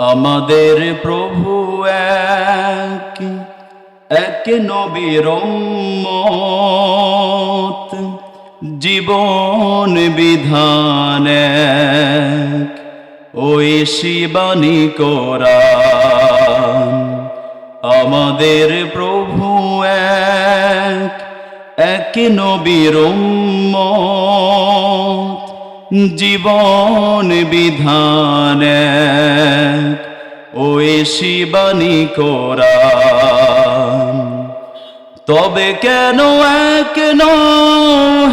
আমাদের প্রভু এক এক নবীর জীবন বিধান ওই শিবানী কোরআন, আমাদের প্রভু এক এক নবীর জীবন বিধান ওই শিবানী কোরআন। তবে কেন এক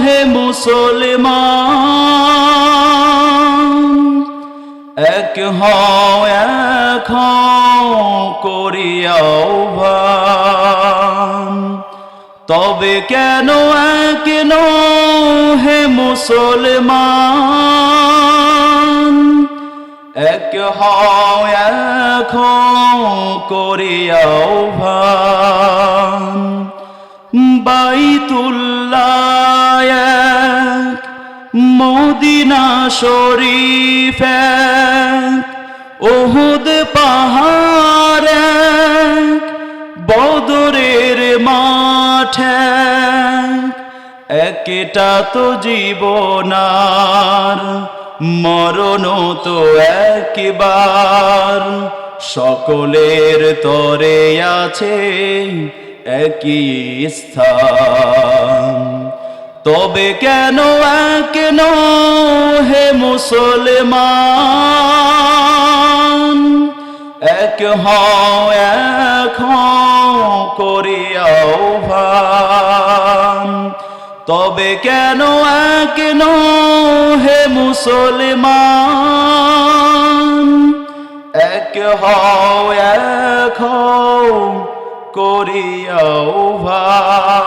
হে মুসলমান? এক হও, এক করিয়াও ভান তবে কেন এক হে মুসলমান? এক এক করিয়াও ভান। বাইতুল্লাহ মদিনা শরীফ ওহুদ পাহাড় এক একটা তো জীবনার মরণ তো একবার। সকলের তরে আছে একই স্থান। তবে কেন এক হে মুসলমান? এক হও করিয়াও ভান। তবে কেন এক হে মুসলমান? এক হও এক হও করিয়াও ভান।